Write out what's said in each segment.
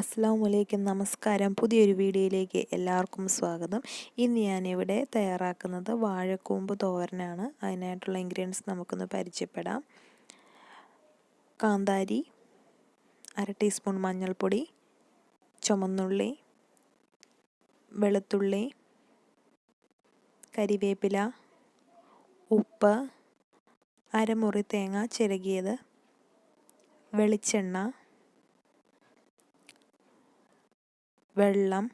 അസ്സാം വലൈക്കും നമസ്കാരം. പുതിയൊരു വീഡിയോയിലേക്ക് എല്ലാവർക്കും സ്വാഗതം. ഇന്ന് ഞാനിവിടെ തയ്യാറാക്കുന്നത് വാഴക്കൂമ്പ് തോരനാണ്. അതിനായിട്ടുള്ള ഇൻഗ്രീഡിയൻസ് നമുക്കൊന്ന് പരിചയപ്പെടാം. കാന്താരി അര ടീസ്പൂൺ മഞ്ഞൾപ്പൊടി ചുമന്നുള്ളി വെളുത്തുള്ളി കരിവേപ്പില ഉപ്പ് അരമുറി തേങ്ങ ചിരകിയത് വെളിച്ചെണ്ണ വെള്ളം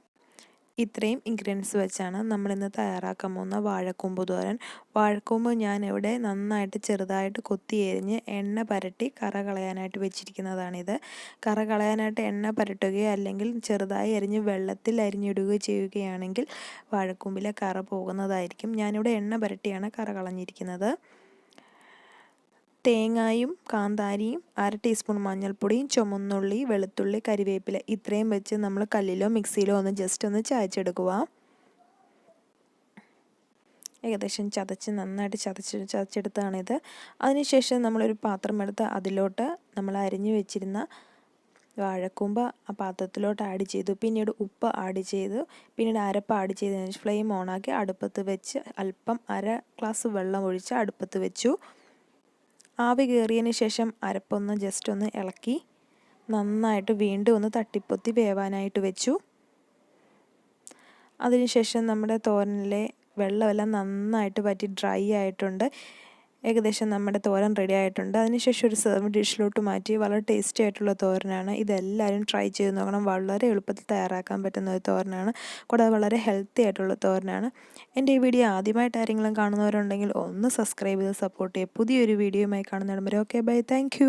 ഇത്രയും ഇൻഗ്രീഡിയൻസ് വെച്ചാണ് നമ്മളിന്ന് തയ്യാറാക്കാൻ പോകുന്ന വാഴക്കൂമ്പ് തോരൻ. വാഴക്കൂമ്പ് ഇവിടെ നന്നായിട്ട് ചെറുതായിട്ട് കൊത്തി എരിഞ്ഞ് എണ്ണ പരട്ടി കറ കളയാനായിട്ട് വെച്ചിരിക്കുന്നതാണിത്. കറ കളയാനായിട്ട് എണ്ണ പരട്ടുകയോ അല്ലെങ്കിൽ ചെറുതായി എരിഞ്ഞ് വെള്ളത്തിൽ അരിഞ്ഞിടുകയോ ചെയ്യുകയാണെങ്കിൽ വാഴക്കൂമ്പിലെ കറ പോകുന്നതായിരിക്കും. ഞാനിവിടെ എണ്ണ പരട്ടിയാണ് കറ കളഞ്ഞിരിക്കുന്നത്. തേങ്ങായും കാന്താരിയും അര ടീസ്പൂൺ മഞ്ഞൾപ്പൊടിയും ചുമന്നുള്ളി വെളുത്തുള്ളി കരിവേപ്പില ഇത്രയും വെച്ച് നമ്മൾ കല്ലിലോ മിക്സിയിലോ ഒന്ന് ജസ്റ്റ് ഒന്ന് ചായച്ചെടുക്കുക ഏകദേശം ചതച്ച് നന്നായിട്ട് ചതച്ച് ചതച്ചെടുത്താണിത് അതിനുശേഷം നമ്മളൊരു പാത്രം എടുത്ത് അതിലോട്ട് നമ്മൾ അരിഞ്ഞു വെച്ചിരുന്ന വാഴക്കൂമ്പ് ആ പാത്രത്തിലോട്ട് ആഡ് ചെയ്തു. പിന്നീട് ഉപ്പ് ആഡ് ചെയ്തു. പിന്നീട് അരപ്പ് ആഡ് ചെയ്തതിന് ഫ്ലെയിം ഓണാക്കി അടുപ്പത്ത് വെച്ച് അല്പം അര ഗ്ലാസ് വെള്ളം ഒഴിച്ച് അടുപ്പത്ത് വെച്ചു. ആവി കയറിയതിന് ശേഷം അരപ്പൊന്ന് ജസ്റ്റ് ഒന്ന് ഇളക്കി നന്നായിട്ട് വീണ്ടും ഒന്ന് തട്ടിപ്പൊത്തി വേവാനായിട്ട് വെച്ചു. അതിനുശേഷം നമ്മുടെ തോരനിലെ വെള്ളമെല്ലാം നന്നായിട്ട് പറ്റി ഡ്രൈ ആയിട്ടുണ്ട്. ഏകദേശം നമ്മുടെ തോരൻ റെഡി ആയിട്ടുണ്ട്. അതിനുശേഷം ഒരു സെർവ് ഡിഷിലോട്ട് മാറ്റി വളരെ ടേസ്റ്റി ആയിട്ടുള്ള തോരനാണ്. ഇതെല്ലാവരും ട്രൈ ചെയ്ത് നോക്കണം. വളരെ എളുപ്പത്തിൽ തയ്യാറാക്കാൻ പറ്റുന്ന ഒരു തോരനാണ്. കൂടാതെ വളരെ ഹെൽത്തി ആയിട്ടുള്ള തോരനാണ്. എന്റെ ഈ വീഡിയോ ആദ്യമായിട്ട് ആരെങ്കിലും കാണുന്നവരുണ്ടെങ്കിൽ ഒന്ന് സബ്സ്ക്രൈബ് ചെയ്ത് സപ്പോർട്ട് ചെയ്യുക. പുതിയൊരു വീഡിയോയുമായി കാണുന്നിടം വരെ. Okay bye thank